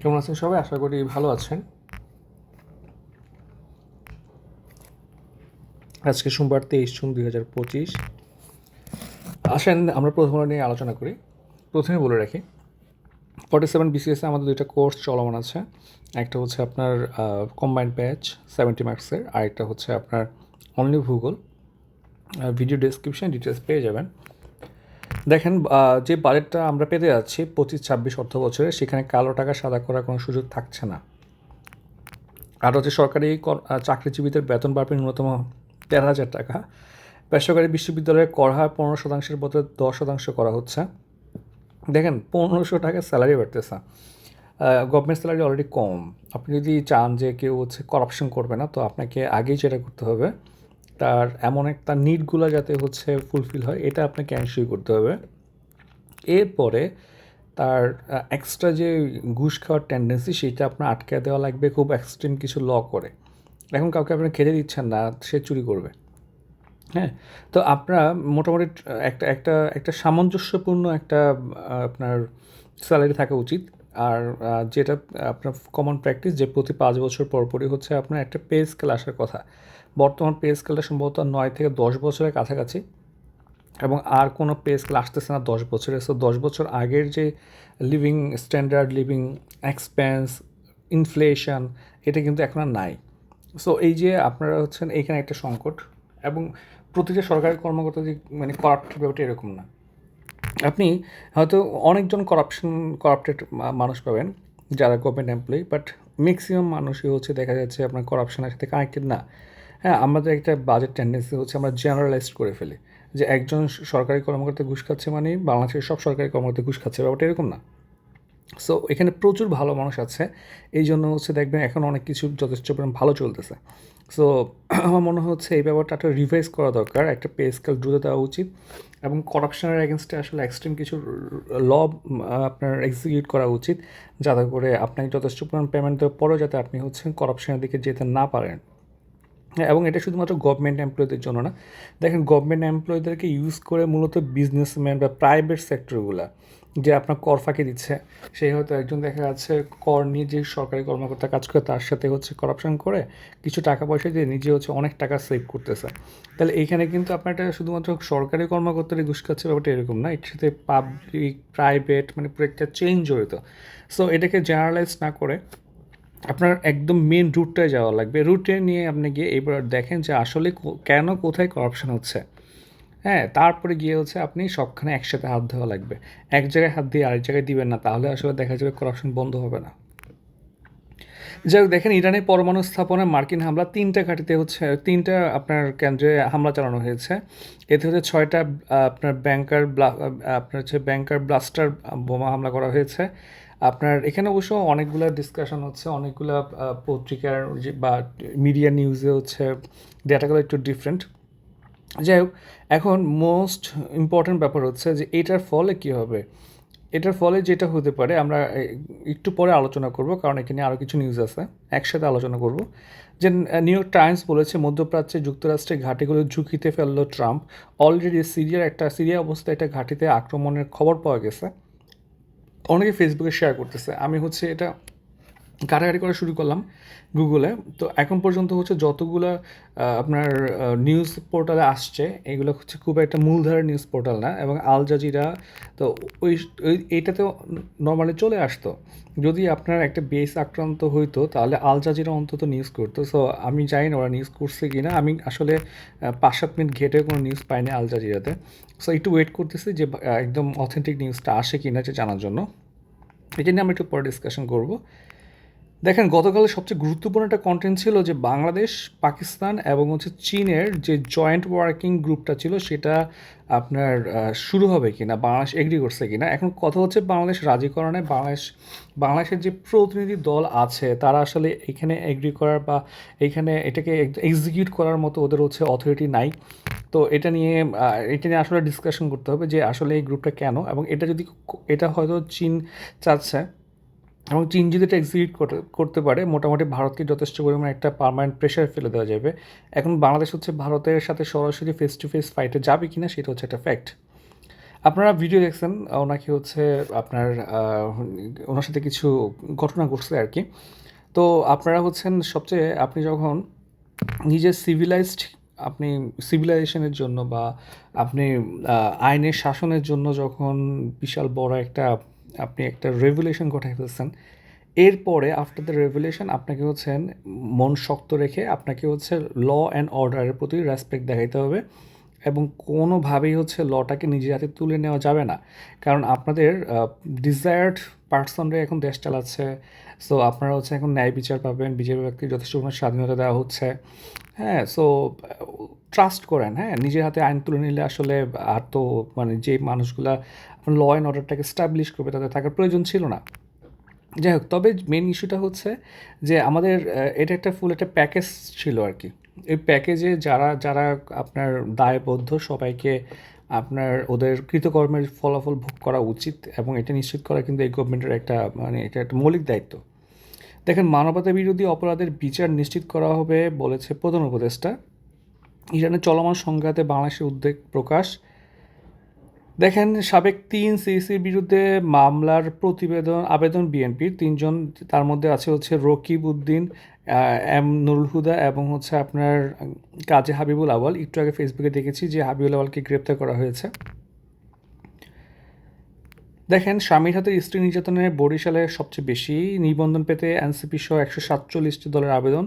কেমন আছেন সবাই? আশা করি ভালো আছেন। আজকে সোমবার তেইশ জুন দুই হাজার পঁচিশ। আসেন, আমরা প্রথমে নিয়ে আলোচনা করি। প্রথমে বলে রাখি, ফর্টি সেভেন বিসিএসে আমাদের দুইটা কোর্স চলমান আছে। একটা হচ্ছে আপনার কম্বাইন্ড ব্যাচ সেভেন্টি মার্কসের আর একটা হচ্ছে আপনার অনলি ভূগোল ভিডিও ডেসক্রিপশন ডিটেলস পেয়ে যাবেন। দেখেন যে বাজেটটা আমরা পেতে যাচ্ছি পঁচিশ ছাব্বিশ অর্থ বছরে, সেখানে কালো টাকা সাদা করার কোনো সুযোগ থাকছে না। আর হচ্ছে সরকারি কর- চাকরিজীবীদের বেতন বাড়বে ন্যূনতম তেরো হাজার টাকা। বেসরকারি বিশ্ববিদ্যালয়ের হার পনেরো শতাংশের বদলে দশ শতাংশ করা হচ্ছে। দেখেন, পনেরোশো টাকা স্যালারি বাড়তেছে। গভর্নমেন্ট স্যালারি অলরেডি কম। আপনি যদি চান যে কেউ হচ্ছে করাপশন করবে না, তো আপনাকে আগেই যেটা করতে হবে তার এমন একটা নিডগুলো যাতে হচ্ছে ফুলফিল হয়, এটা আপনাকে এনশিওর করতে হবে। এরপরে তার এক্সট্রা যে ঘুষ খাওয়ার টেন্ডেন্সি সেটা আপনার আটকে দেওয়া লাগবে, খুব এক্সট্রিম কিছু ল করে। এখন কাউকে আপনি খেতে দিচ্ছেন না, সে চুরি করবে। হ্যাঁ তো আপনারা মোটামুটি একটা একটা একটা সামঞ্জস্যপূর্ণ একটা আপনার স্যালারি থাকা উচিত। আর যেটা আপনার কমন প্র্যাকটিস যে প্রতি পাঁচ বছর পরপরই হচ্ছে আপনার একটা পে স্কেল আসার কথা। বর্তমান পে স্কেলটা সম্ভবত নয় থেকে দশ বছরের কাছাকাছি এবং আর কোনো পে স্কেল আসতেছে না দশ বছরে। সো দশ বছর আগের যে living standard living expense inflation এটা কিন্তু এখন আর নাই। সো এই যে আপনারা হচ্ছেন, এইখানে একটা সংকট এবং প্রতিটা সরকারি কর্মকর্তা যে মানে করাপ্ট ব্যাপারটা এরকম না। আপনি হয়তো অনেকজন করাপশন করাপ্টেড মানুষ পাবেন, যারা গভর্নমেন্ট এমপ্লয়ি বাট ম্যাক্সিমাম মানুষই হচ্ছে দেখা যাচ্ছে আপনার করাপশনের সাথে কানেক্টেড না। হ্যাঁ আমাদের একটা বাজেট টেন্ডেন্সি হচ্ছে আমরা জেনারেলাইজড করে ফেলি, যে একজন সরকারি কর্মকর্তা ঘুষ খাচ্ছে মানে বাংলাদেশের সব সরকারি কর্মকর্তা ঘুষ খাচ্ছে, ব্যাপারটা এরকম না। সো এখানে প্রচুর ভালো মানুষ আছে এই জন্য হচ্ছে দেখবেন এখন অনেক কিছু যথেষ্ট পরিমাণ ভালো চলতেছে। সো আমার মনে হচ্ছে এই ব্যাপারটা একটা রিভাইজ করা দরকার একটা পে স্কেল দ্রুত দেওয়া উচিত এবং করাপশনের এগেনস্টে আসলে এক্সট্রিম কিছু ল আপনার এক্সিকিউট করা উচিত যাতে করে আপনাকে যথেষ্ট পরিমাণ পেমেন্ট দেওয়ার পরেও যাতে আপনি হচ্ছেন করাপশনের দিকে যেতে না পারেন। হ্যাঁ, এবং এটা শুধুমাত্র গভর্নমেন্ট এমপ্লয়ীদের জন্য না। দেখেন গভর্নমেন্ট এমপ্লয়ীদেরকে ইউজ করে মূলত বিজনেসম্যান বা প্রাইভেট সেক্টরগুলো যে আপনার কর ফাঁকি দিচ্ছে। সেই হয়তো একজন দেখা যাচ্ছে কর নিয়ে যে সরকারি কর্মকর্তা কাজ করে, তার সাথে হচ্ছে করাপশন করে কিছু টাকা পয়সা দিয়ে নিজে হচ্ছে অনেক টাকা সেভ করতেছে। তাহলে এইখানে কিন্তু আপনার এটা শুধুমাত্র সরকারি কর্মকর্তারই ঘুষ খাচ্ছে, ব্যাপারটা এরকম না। এর সাথে পাবলিক প্রাইভেট মানে একটা চেঞ্জ জড়িত। সো এটাকে জেনারেলাইজ না করে আপনার একদম মেন রুটটায় যাওয়া লাগবে। রুটে নিয়ে আপনি গিয়ে এবার দেখেন যে আসলে কেন কোথায় করাপশন হচ্ছে। হ্যাঁ তারপরে গিয়ে হচ্ছে আপনি সবখানে একসাথে হাত ধোয়া লাগবে। এক জায়গায় হাত দিয়ে আরেক জায়গায় দিবেন না, তাহলে আসলে দেখা যাবে করাপশন বন্ধ হবে না। যাই হোক, দেখেন ইরানের পরমাণু স্থাপনে মার্কিন হামলা তিনটা ঘাঁটিতে হচ্ছে, তিনটা আপনার কেন্দ্রে হামলা চালানো হয়েছে। এতে হচ্ছে ছয়টা, আপনার ব্যাংকার আপনার হচ্ছে ব্যাংকার ব্লাস্টার বোমা হামলা করা হয়েছে। আপনার এখানে অবশ্য অনেকগুলো ডিসকাশন হচ্ছে, অনেকগুলো পত্রিকার বা মিডিয়া নিউজে হচ্ছে ডেটাগুলো একটু ডিফারেন্ট যাই হোক, এখন মোস্ট ইম্পর্ট্যান্ট ব্যাপার হচ্ছে যে এটার ফলে কী হবে? এটার ফলে যেটা হতে পারে, আমরা একটু পরে আলোচনা করব, কারণ এখানে আরও কিছু নিউজ আছে। একসাথে আলোচনা করব। যে নিউ ইয়র্ক টাইমস বলেছে, মধ্যপ্রাচ্যে যুক্তরাষ্ট্রের ঘাঁটিগুলো ঝুঁকিতে ফেলল ট্রাম্প। অলরেডি সিরিয়ার একটা, সিরিয়া অবস্থায় একটা ঘাঁটিতে আক্রমণের খবর পাওয়া গেছে। অনেকে ফেসবুকে শেয়ার করতেছে। আমি হচ্ছে এটা ঘাটাঘাটি করা শুরু করলাম গুগলে। তো এখন পর্যন্ত হচ্ছে যতগুলো আপনার নিউজ পোর্টালে আসছে, এগুলো হচ্ছে খুব একটা মূলধারের নিউজ পোর্টাল না এবং আল জাজিরা তো ওই, ওই- এইটাতে নর্মালি চলে আসতো। যদি আপনার একটা বেস আক্রান্ত হইতো, তাহলে আল জাজিরা অন্তত নিউজ করতো। সো আমি জানি না ওরা নিউজ করছে কি না আমি আসলে পাঁচ সাত মিনিট ঘেটে কোনো নিউজ পাইনি আল জাজিরাতে। সো একটু ওয়েট করতেছি যে একদম অথেন্টিক নিউজটা আসে কি না যে জানার জন্য। এটা নিয়ে আমরা একটু পরে ডিসকাশন করব। দেখেন, গতকালের সবচেয়ে গুরুত্বপূর্ণ একটা কন্টেন্ট ছিল যে বাংলাদেশ, পাকিস্তান এবং হচ্ছে চীনের যে জয়েন্ট ওয়ার্কিং গ্রুপটা ছিল, সেটা আপনার শুরু হবে কিনা, বাংলাদেশ এগ্রি করছে কি না এখন কথা হচ্ছে বাংলাদেশ রাজিকরণে, বাংলাদেশ, বাংলাদেশের যে প্রতিনিধি দল আছে, তারা আসলে এখানে এগ্রি করার বা এখানে এটাকে এক্সিকিউট করার মতো ওদের হচ্ছে অথরিটি নাই। তো এটা নিয়ে এটা নিয়ে আসলে ডিসকাশন করতে হবে যে আসলে এই গ্রুপটা কেন? এবং এটা যদি এটা হয়তো চীন চাচ্ছে এবং চীন যদি এটা এক্সিকিউট করতে পারে, মোটামুটি ভারতকে যথেষ্ট পরিমাণে একটা পার্মানেন্ট প্রেশার ফেলে দেওয়া যাবে। এখন বাংলাদেশ হচ্ছে ভারতের সাথে সরাসরি ফেস টু ফেস ফাইটে যাবে কিনা সেটা হচ্ছে একটা ফ্যাক্ট আপনারা ভিডিও দেখছেন ওনাকে হচ্ছে আপনার ওনার সাথে কিছু ঘটনা ঘটছে আর কি। তো আপনারা হচ্ছেন সবচেয়ে, আপনি যখন নিজের সিভিলাইজড আপনি সিভিলাইজেশনের জন্য বা আপনি আইনের শাসনের জন্য যখন বিশাল বড় একটা আপনি একটা রেভুলেশন ঘটাই ফেলছেন। এরপরে আফটার দ্য রেভুলেশন আপনাকে হচ্ছেন মন শক্ত রেখে আপনাকে হচ্ছে ল অ্যান্ড অর্ডারের প্রতি রেসপেক্ট দেখাইতে হবে এবং কোনোভাবেই হচ্ছে লটাকে নিজের হাতে তুলে নেওয়া যাবে না। কারণ আপনাদের ডিজায়ার্ড পার্সনরা এখন দেশ চালাচ্ছে। সো আপনারা হচ্ছে এখন ন্যায় বিচার পাবেন, বিজেপি ব্যক্তির যথেষ্ট পরিমাণ স্বাধীনতা দেওয়া হচ্ছে। হ্যাঁ সো ট্রাস্ট করেন হ্যাঁ নিজের হাতে আইন তুলে নিলে আসলে আর তো মানে যে মানুষগুলা ল অ্যান্ড অর্ডারটাকে স্টাবলিশ করবে, তাদের থাকার প্রয়োজন ছিল না। যাই হোক, তবে মেন ইস্যুটা হচ্ছে যে আমাদের এটা একটা ফুল একটা প্যাকেজ ছিল আর কি। এই প্যাকেজে যারা যারা আপনার দায়বদ্ধ, সবাইকে আপনার ওদের কৃতকর্মের ফলাফল ভোগ করা উচিত এবং এটা নিশ্চিত করা কিন্তু এই গভর্নমেন্টের একটা মানে এটা একটা মৌলিক দায়িত্ব। দেখেন, মানবতা বিরোধী অপরাধের বিচার নিশ্চিত করা হবে বলেছে প্রধান উপদেষ্টা। ইরানের চলমান সংঘাতে বাংলাদেশের উদ্বেগ প্রকাশ। দেখেন, সাবেক তিন সিসির বিরুদ্ধে মামলার প্রতিবেদন, আবেদন বিএনপির। তিনজন তার মধ্যে আছে হচ্ছে রকিব উদ্দিন এম নুরুল হুদা এবং হচ্ছে আপনার কাজী হাবিবুল আওয়াল একটু আগে ফেসবুকে দেখেছি যে হাবিবুল আওয়ালকে গ্রেপ্তার করা হয়েছে। দেখেন, স্বামীর হাতে স্ত্রী নির্যাতনের বরিশালে সবচেয়ে বেশি নিবন্ধন পেতে এনসিপি সহ একশো সাতচল্লিশটি দলের আবেদন।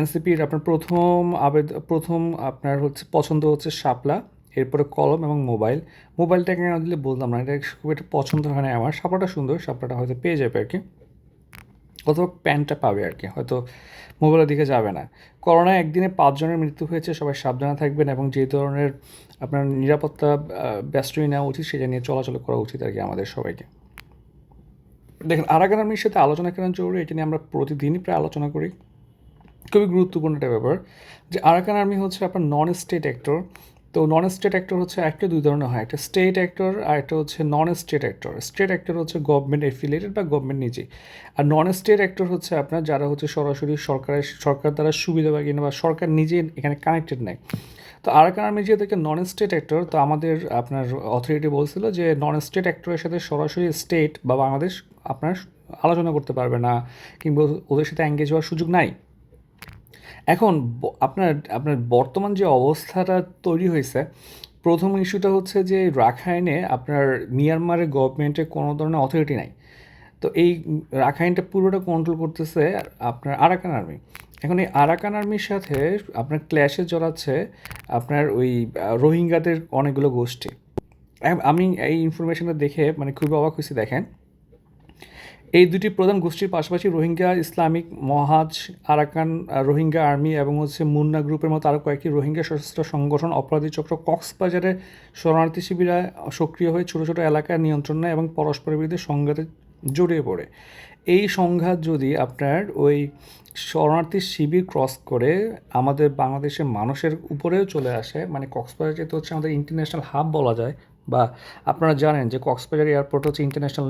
এনসিপির আপনার প্রথম আবেদন প্রথম আপনার হচ্ছে পছন্দ হচ্ছে শাপলা। এরপরে কলম এবং মোবাইল। মোবাইলটাকে না দিলে বলতাম না, এটা খুব একটা পছন্দ হয় না আমার। শাপলাটা সুন্দর শাপলাটা হয়তো পেয়ে যাবে আর কি। অথবা প্যান্টটা পাবে আর কি, হয়তো মোবাইলের দিকে যাবে না। করোনায় একদিনে পাঁচজনের মৃত্যু হয়েছে, সবাই সাবধানে থাকবেন এবং যে ধরনের আপনার নিরাপত্তা ব্যস্তই নেওয়া উচিত, সেটা নিয়ে চলাচল করা উচিত আর কি আমাদের সবাইকে। দেখেন, আরাকান আর্মির সাথে আলোচনা কেন জরুরি, এটা নিয়ে আমরা প্রতিদিনই প্রায় আলোচনা করি। খুবই গুরুত্বপূর্ণ একটা ব্যাপার যে, আরাকান আর্মি হচ্ছে আপনার নন স্টেট অ্যাক্টর তো নন স্টেট অ্যাক্টর হচ্ছে একটা, দুই ধরনের হয়। একটা স্টেট অ্যাক্টর আর একটা হচ্ছে non state actor state actor হচ্ছে গভর্নমেন্ট এফিলিয়েটেড বা গভর্নমেন্ট নিজে। আর নন স্টেট অ্যাক্টর হচ্ছে আপনার যারা হচ্ছে সরাসরি সরকারের, সরকার দ্বারা সুবিধা বা সরকার নিজে এখানে কানেক্টেড নেয়। তো আরাকান আর্মি যেহেতু নন স্টেট অ্যাক্টর তো আমাদের আপনার অথরিটি বলছিল যে নন স্টেট অ্যাক্টরের সাথে সরাসরি স্টেট বা বাংলাদেশ আপনার আলোচনা করতে পারবে না, কিংবা ওদের সাথে এঙ্গেজ হওয়ার সুযোগ নাই। এখন আপনার আপনার বর্তমান যে অবস্থাটা তৈরি হয়েছে, প্রথম ইস্যুটা হচ্ছে যে রাখাইনে আপনার মিয়ানমারের গভর্নমেন্টের কোনো ধরনের অথরিটি নাই। তো এই রাখাইনটা পুরোটা কন্ট্রোল করতেছে আপনার আরাকান আর্মি এখন এই আরাকান আর্মির সাথে আপনার ক্ল্যাশে জড়াচ্ছে আপনার ওই রোহিঙ্গাদের অনেকগুলো গোষ্ঠী। আমি এই ইনফরমেশনটা দেখে মানে খুবই অবাক হয়েছি, দেখেন। এই দুটি প্রধান গোষ্ঠীর পাশাপাশি Rohingya Islamic Mahaz, Arakan Rohingya army এবং হচ্ছে মুন্না গ্রুপের মতো আরও কয়েকটি রোহিঙ্গা সশস্ত্র সংগঠন, অপরাধী চক্র কক্সবাজারে শরণার্থী শিবিরা সক্রিয় হয়ে ছোটো ছোটো এলাকার নিয়ন্ত্রণ নেয় এবং পরস্পরের বিরুদ্ধে সংঘাতে জড়িয়ে পড়ে। এই সংঘাত যদি আপনার ওই শরণার্থী শিবির ক্রস করে, আমাদের বাংলাদেশের মানুষের উপরেও চলে আসে মানে কক্সবাজার যেহেতু হচ্ছে আমাদের ইন্টারন্যাশনাল হাব বলা যায় বা আপনারা জানেন যে কক্সবাজার এয়ারপোর্ট হচ্ছে ইন্টারন্যাশনাল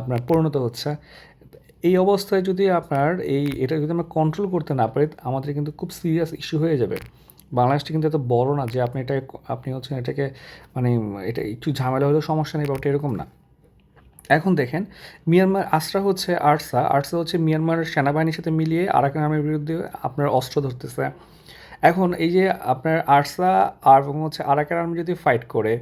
আপনার পরিণত হচ্ছে। এই অবস্থায় যদি আপনার এই, এটা যদি আমরা কন্ট্রোল করতে না পারি, আমাদের কিন্তু খুব সিরিয়াস ইস্যু হয়ে যাবে। বাংলাদেশটা কিন্তু এত বড় না যে আপনি এটা আপনি হচ্ছেন এটাকে মানে এটা একটু ঝামেলা হলেও সমস্যা নেই ব্যাপারটা এরকম না। এখন দেখেন, মিয়ানমার, আশরা হচ্ছে আরসা আরসা হচ্ছে মিয়ানমারের সেনাবাহিনীর সাথে মিলিয়ে আরাকান আর্মির বিরুদ্ধে আপনার অস্ত্র ধরতেছে। এখন এই যে আপনার আরসা আর এবং হচ্ছে আরাকান আর্মি যদি ফাইট করে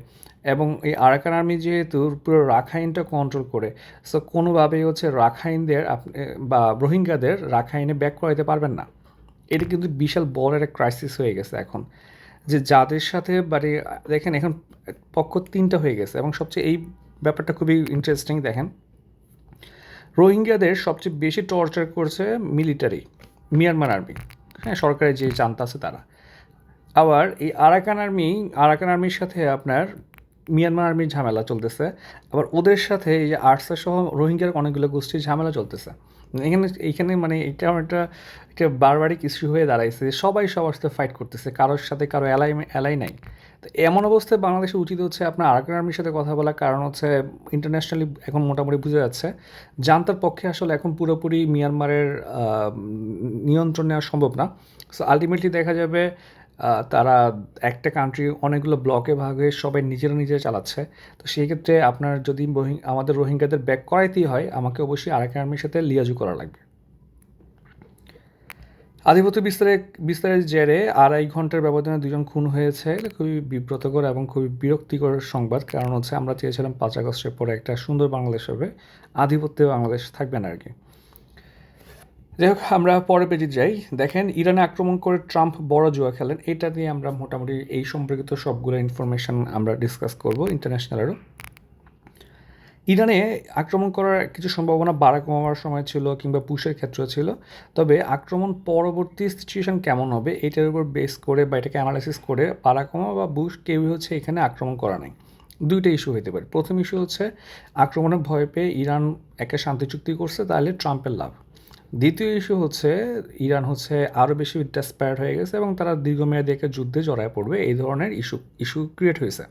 এবং এই আরাকান আর্মি যেহেতু পুরো রাখাইনটা কন্ট্রোল করে সো কোনোভাবেই হচ্ছে রাখাইনদের বা রোহিঙ্গাদের রাখাইনে ব্যাক করাইতে পারবেন না। এটা কিন্তু বিশাল বড় একটা ক্রাইসিস হয়ে গেছে এখন। যে যাদের সাথে মানে দেখেন এখন পক্ষ তিনটা হয়ে গেছে এবং সবচেয়ে এই ব্যাপারটা খুবই ইন্টারেস্টিং দেখেন। রোহিঙ্গাদের সবচেয়ে বেশি টর্চার করছে মিলিটারি মিয়ানমার আর্মি হ্যাঁ সরকারের যে জানতা আছে তারা। আবার এই আরাকান আর্মি, আরাকান আর্মির সাথে আপনার মিয়ানমার আর্মির ঝামেলা চলতেছে। আবার ওদের সাথে এই যে আর্টসা সহ রোহিঙ্গার অনেকগুলো গোষ্ঠীর ঝামেলা চলতেছে। এখানে এইখানে মানে এটা একটা একটা বারবারিক ইস্যু হয়ে দাঁড়াইছে সবাই সবার সাথে ফাইট করতেছে, কারোর সাথে কারও এলাই এলাই নাই। তো এমন অবস্থায় বাংলাদেশের উচিত হচ্ছে আপনার আরাকান আর্মির সাথে কথা বলার কারণ হচ্ছে ইন্টারন্যাশনালি এখন মোটামুটি বুঝে যাচ্ছে। জান্তার পক্ষে আসলে এখন পুরোপুরি মিয়ানমারের নিয়ন্ত্রণ নেওয়া সম্ভব না। সো আলটিমেটলি দেখা যাবে তারা একটা কান্ট্রি অনেকগুলো ব্লকে ভাগে সবাই নিজেরা নিজে চালাচ্ছে। তো সেই ক্ষেত্রে আপনার যদি আমাদের রোহিঙ্গাদের ব্যাক করাইতেই হয়, আমাকে অবশ্যই আরেক আর্মির সাথে লিয়াজু করা লাগবে। আধিপত্য বিস্তারে বিস্তারের জেরে আড়াই ঘণ্টার ব্যবধানে দুজন খুন হয়েছে। খুবই বিব্রতকর এবং খুবই বিরক্তিকর সংবাদ। কারণ হচ্ছে আমরা চেয়েছিলাম পাঁচ আগস্টের পরে একটা সুন্দর বাংলাদেশ হবে। আধিপত্য বাংলাদেশ থাকবে না আর কি। যাই হোক, আমরা পরে পেজে যাই। দেখেন, ইরানে আক্রমণ করে ট্রাম্প বড় জুয়া খেলেন। এটা নিয়ে আমরা মোটামুটি এই সম্পর্কিত সবগুলো ইনফরমেশন আমরা ডিসকাস করব ইন্টারন্যাশনালেরও ইরানে আক্রমণ করার কিছু সম্ভাবনা বারাক ওবামার সময় ছিল কিংবা পুশের ক্ষেত্র ছিল। তবে আক্রমণ পরবর্তী সিচুয়েশন কেমন হবে এটার উপর বেস করে বা এটাকে অ্যানালাইসিস করে বারাক ওবামা বা বুশ কেউই হচ্ছে এখানে আক্রমণ করা নাই। দুইটা ইস্যু হতে পারে। প্রথম ইস্যু হচ্ছে আক্রমণের ভয় পেয়ে ইরান একে শান্তি চুক্তি করছে, তাহলে ট্রাম্পের লাভ। দ্বিতীয় ইস্যু হচ্ছে ইরান হচ্ছে আরও বেশি ডেসপায়ার্ড হয়ে গেছে এবং তারা দীর্ঘমেয়াদী একটা যুদ্ধে জড়ায় পড়বে। এই ধরনের ইস্যু ইস্যু ক্রিয়েট হয়েছে।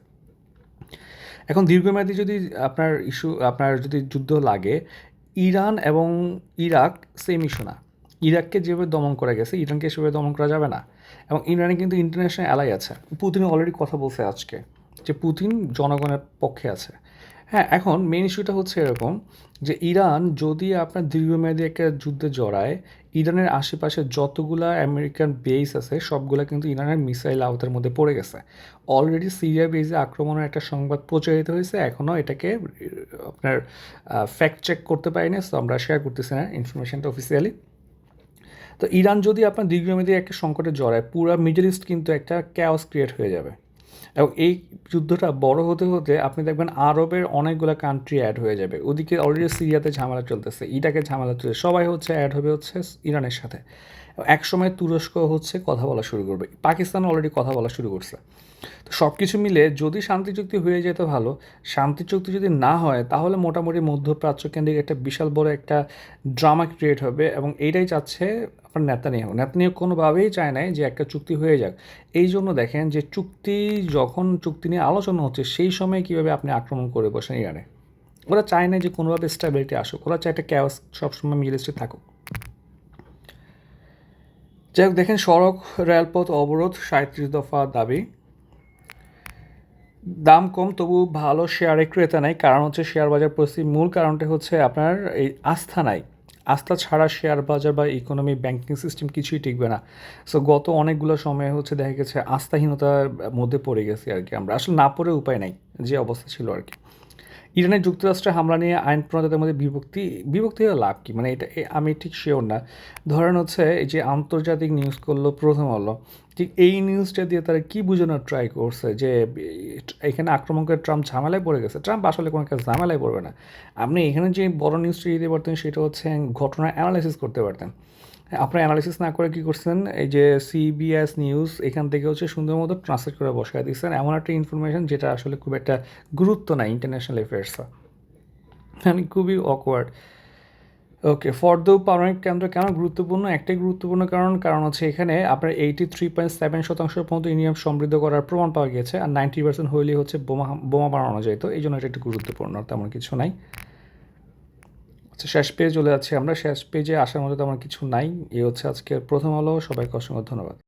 এখন দীর্ঘমেয়াদী যদি আপনার ইস্যু, আপনার যদি যুদ্ধ লাগে, ইরান এবং ইরাক সেম ইস্যু না। ইরাককে যেভাবে দমন করা গেছে, ইরানকে সেভাবে দমন করা যাবে না। এবং ইরানে কিন্তু ইন্টারন্যাশনাল অ্যালাই আছে। পুতিন অলরেডি কথা বলছে আজকে যে পুতিন জনগণের পক্ষে আছে। হ্যাঁ এখন মেন ইস্যুটা হচ্ছে এরকম যে ইরান যদি আপনার দীর্ঘমেয়াদী একটা যুদ্ধে জড়ায়, ইরানের আশেপাশে যতগুলা আমেরিকান বেস আছে, সবগুলা কিন্তু ইরানের মিসাইল আওতার মধ্যে পড়ে গেছে। অলরেডি সিরিয়া বেসে আক্রমণের একটা সংবাদ প্রচারিত হয়েছে এখনও এটাকে আপনার ফ্যাক্ট চেক করতে পারিনি তো আমরা শেয়ার করতেছি না ইনফরমেশনটা অফিসিয়ালি তো ইরান যদি আপনার দীর্ঘমেয়াদী একটা সংকটে জড়ায়, পুরো মিডল ইস্ট কিন্তু একটা ক্যাওস ক্রিয়েট হয়ে যাবে। এবং এই যুদ্ধটা বড় হতে হতে আপনি দেখবেন আরবের অনেকগুলো কান্ট্রি অ্যাড হয়ে যাবে। ওদিকে অলরেডি সিরিয়াতে ঝামেলা চলতেছে, ইরাকে ঝামেলা চলছে সবাই হচ্ছে অ্যাড হবে হচ্ছে ইরানের সাথে। এক সময় তুরস্ক হচ্ছে কথা বলা শুরু করবে, পাকিস্তান অলরেডি কথা বলা শুরু করছে। তো সব কিছু মিলে যদি শান্তি চুক্তি হয়ে যেত ভালো শান্তি চুক্তি যদি না হয়, তাহলে মোটামুটি মধ্যপ্রাচ্য কেন্দ্রিক একটা বিশাল বড় একটা ড্রামা ক্রিয়েট হবে এবং এইটাই চাচ্ছে আপনার নেতানিয়াহু। নেতানিয়াহু কোনোভাবেই চায় নাই যে একটা চুক্তি হয়ে যাক। এই জন্য দেখেন যে চুক্তি, যখন চুক্তি নিয়ে আলোচনা হচ্ছে, সেই সময় কীভাবে আপনি আক্রমণ করে বসেন ইরানে? ওরা চায় না যে কোনোভাবে স্টেবিলিটি আসুক। ওরা চায় একটা ক্যাওয়াস সবসময় মিডল ইস্টে থাকুক। যাই হোক, দেখেন সড়ক, রেলপথ, অবরোধ সাঁত্রিশ দফা দাবি। দাম কম, তবু ভালো শেয়ারে ক্রেতা নাই। কারণ হচ্ছে শেয়ার বাজার পরিস্থিতির মূল কারণটা হচ্ছে আপনার এই আস্থা নাই। আস্থা ছাড়া শেয়ার বাজার বা ইকোনমি ব্যাংকিং সিস্টেম কিছুই টিকবে না। সো গত অনেকগুলো সময় হচ্ছে দেখা গেছে আস্থাহীনতার মধ্যে পড়ে গেছি আর কি আমরা। আসলে না পড়ে উপায় নাই, যে অবস্থা ছিল আর কি। ইরানের যুক্তরাষ্ট্রে হামলা নিয়ে আইন প্রণেতাদের মধ্যে বিভক্তি বিভক্তি হওয়ার লাভ কি? মানে এটা আমি ঠিক শিওর না। ধরেন হচ্ছে, এই যে আন্তর্জাতিক নিউজ করল প্রথম হলো ঠিক এই নিউজটা দিয়ে তারা কী বোঝানোর ট্রাই করছে? যে, এখানে আক্রমণ করে ট্রাম্প ঝামেলায় পড়ে গেছে। ট্রাম্প আসলে কোনো কাজ ঝামেলায় পড়বে না। আপনি এখানে যে বড় নিউজটা দিতে পারতেন, সেটা হচ্ছে ঘটনা অ্যানালাইসিস করতে পারতেন। আপনার অ্যানালিসিস না করে কি করছেন এই যে সিবিএস নিউজ এখান থেকে হচ্ছে সুন্দর মতো ট্রান্সলেট করে বসায় দিচ্ছেন এমন একটা ইনফরমেশন যেটা আসলে খুব একটা গুরুত্ব নাই ইন্টারন্যাশনাল অ্যাফেয়ার্সে আমি খুবই অকওয়ার্ড ওকে ফর্দ পারমাণবিক কেন্দ্র কেন গুরুত্বপূর্ণ? একটাই গুরুত্বপূর্ণ কারণ কারণ হচ্ছে এখানে আপনার এইটি থ্রি পয়েন্ট সেভেন শতাংশ পর্যন্ত ইউনিয়াম সমৃদ্ধ করার প্রমাণ পাওয়া গিয়েছে, আর নাইনটি পার্সেন্ট হইলেই হচ্ছে বোমা বোমা বানানো যেত এই জন্য এটা একটু গুরুত্বপূর্ণ, তেমন কিছু নাই। আচ্ছা শেষ পেজ চলে যাচ্ছি আমরা। শেষ পেজে আসার মতো তেমন কিছু নাই। এ হচ্ছে আজকের প্রথম আলো। সবাইকে অসংখ্য ধন্যবাদ।